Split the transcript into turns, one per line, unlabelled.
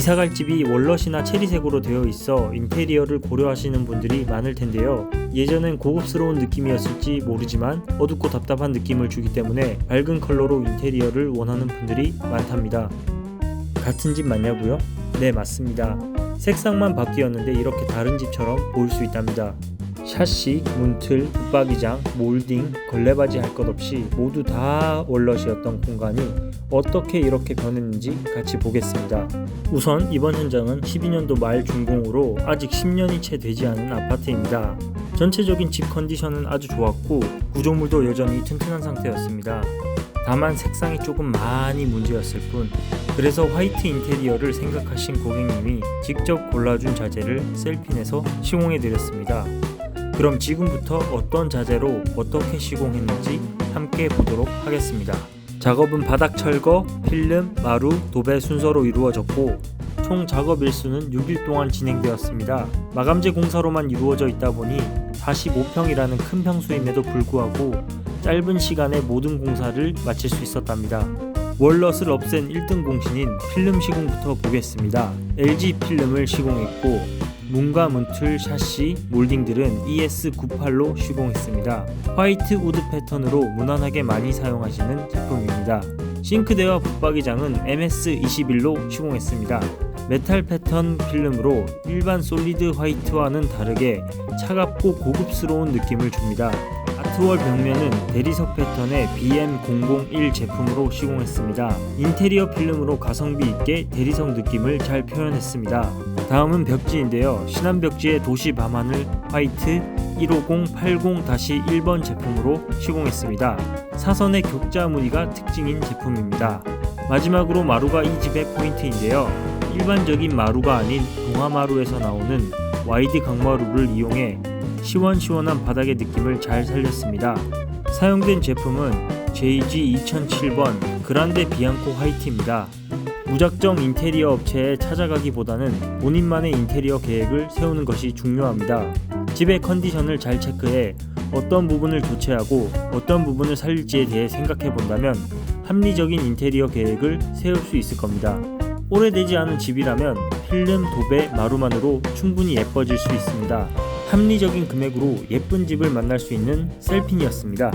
이사갈 집이 월넛이나 체리색으로 되어 있어 인테리어를 고려하시는 분들이 많을 텐데요. 예전엔 고급스러운 느낌이었을지 모르지만 어둡고 답답한 느낌을 주기 때문에 밝은 컬러로 인테리어를 원하는 분들이 많답니다. 같은 집 맞냐고요? 네, 맞습니다. 색상만 바뀌었는데 이렇게 다른 집처럼 보일 수 있답니다. 샤시, 문틀, 붙박이장, 몰딩, 걸레바지 할 것 없이 모두 다 월넛이었던 공간이 어떻게 이렇게 변했는지 같이 보겠습니다. 우선 이번 현장은 12년도 말 준공으로 아직 10년이 채 되지 않은 아파트입니다. 전체적인 집 컨디션은 아주 좋았고 구조물도 여전히 튼튼한 상태였습니다. 다만 색상이 조금 많이 문제였을 뿐 그래서 화이트 인테리어를 생각하신 고객님이 직접 골라준 자재를 셀핀에서 시공해 드렸습니다. 그럼 지금부터 어떤 자재로 어떻게 시공했는지 함께 보도록 하겠습니다. 작업은 바닥 철거, 필름, 마루, 도배 순서로 이루어졌고 총 작업 일수는 6일 동안 진행되었습니다. 마감재 공사로만 이루어져 있다 보니 45평이라는 큰 평수임에도 불구하고 짧은 시간에 모든 공사를 마칠 수 있었답니다. 월넛을 없앤 1등 공신인 필름 시공부터 보겠습니다. LG 필름을 시공했고 문과 문틀, 샤시, 몰딩들은 ES98로 시공했습니다. 화이트 우드 패턴으로 무난하게 많이 사용하시는 제품입니다. 싱크대와 붙박이장은 MS21로 시공했습니다. 메탈 패턴 필름으로 일반 솔리드 화이트와는 다르게 차갑고 고급스러운 느낌을 줍니다. 아트월 벽면은 대리석 패턴의 BM001 제품으로 시공했습니다. 인테리어 필름으로 가성비 있게 대리석 느낌을 잘 표현했습니다. 다음은 벽지인데요. 신한 벽지의 도시 밤하늘 화이트 15080-1번 제품으로 시공했습니다. 사선의 격자 무늬가 특징인 제품입니다. 마지막으로 마루가 이 집의 포인트인데요. 일반적인 마루가 아닌 동화마루에서 나오는 와이드 강마루를 이용해 시원시원한 바닥의 느낌을 잘 살렸습니다. 사용된 제품은 JG 2007번 그란데 비앙코 화이트입니다. 무작정 인테리어 업체에 찾아가기보다는 본인만의 인테리어 계획을 세우는 것이 중요합니다. 집의 컨디션을 잘 체크해 어떤 부분을 교체하고 어떤 부분을 살릴지에 대해 생각해 본다면 합리적인 인테리어 계획을 세울 수 있을 겁니다. 오래되지 않은 집이라면 필름, 도배, 마루만으로 충분히 예뻐질 수 있습니다. 합리적인 금액으로 예쁜 집을 만날 수 있는 셀핀이었습니다.